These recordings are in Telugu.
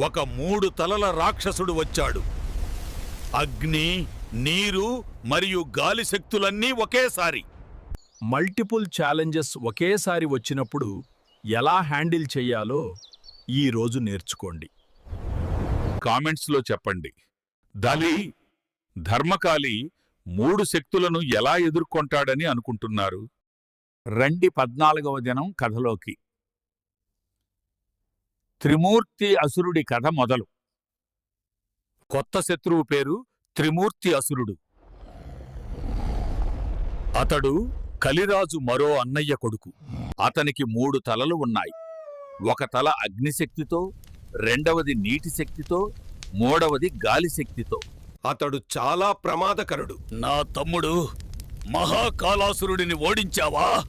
ఒక మూడు తలల రాక్షసుడు వచ్చాడు. అగ్ని నీరు మరియు గాలి శక్తులన్నీ ఒకేసారి. మల్టిపుల్ ఛాలెంజెస్ ఒకేసారి వచ్చినప్పుడు ఎలా హ్యాండిల్ చెయ్యాలో ఈ రోజు నేర్చుకోండి. కామెంట్స్లో చెప్పండి. దలి ధర్మకాలి మూడు శక్తులను ఎలా ఎదుర్కొంటాడని అనుకుంటున్నారు? రండి పద్నాలుగవ దినం కథలోకి. త్రిమూర్తి అసురుడి కథ మొదలు. కొత్త శత్రువు పేరు త్రిమూర్తి అసురుడు. అతడు కలిరాజు మరో అన్నయ్య కొడుకు. అతనికి మూడు తలలు ఉన్నాయి. ఒక తల అగ్నిశక్తితో రెండవది నీటి శక్తితో మూడవది గాలి శక్తితో అతడు చాలా ప్రమాదకరుడు. నా తమ్ముడు మహాకాలాసురుడిని ఓడించావా?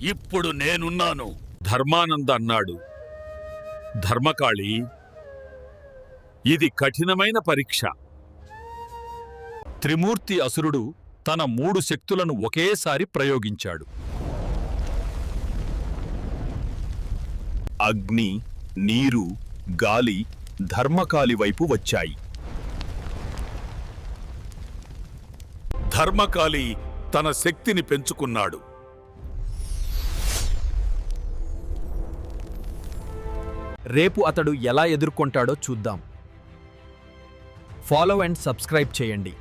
ఇప్పుడు నేనున్నాను. ధర్మానంద అన్నాడు. ధర్మకాళి. ఇది కఠినమైన పరీక్ష. త్రిమూర్తి అసురుడు తన మూడు శక్తులను ఒకేసారి ప్రయోగించాడు. అగ్ని నీరు గాలి ధర్మకాలి వైపు వచ్చాయి. ధర్మకాలి తన శక్తిని పెంచుకున్నాడు. రేపు అతడు ఎలా ఎదుర్కొంటాడో చూద్దాం. ఫాలో అండ్ సబ్స్క్రైబ్ చేయండి.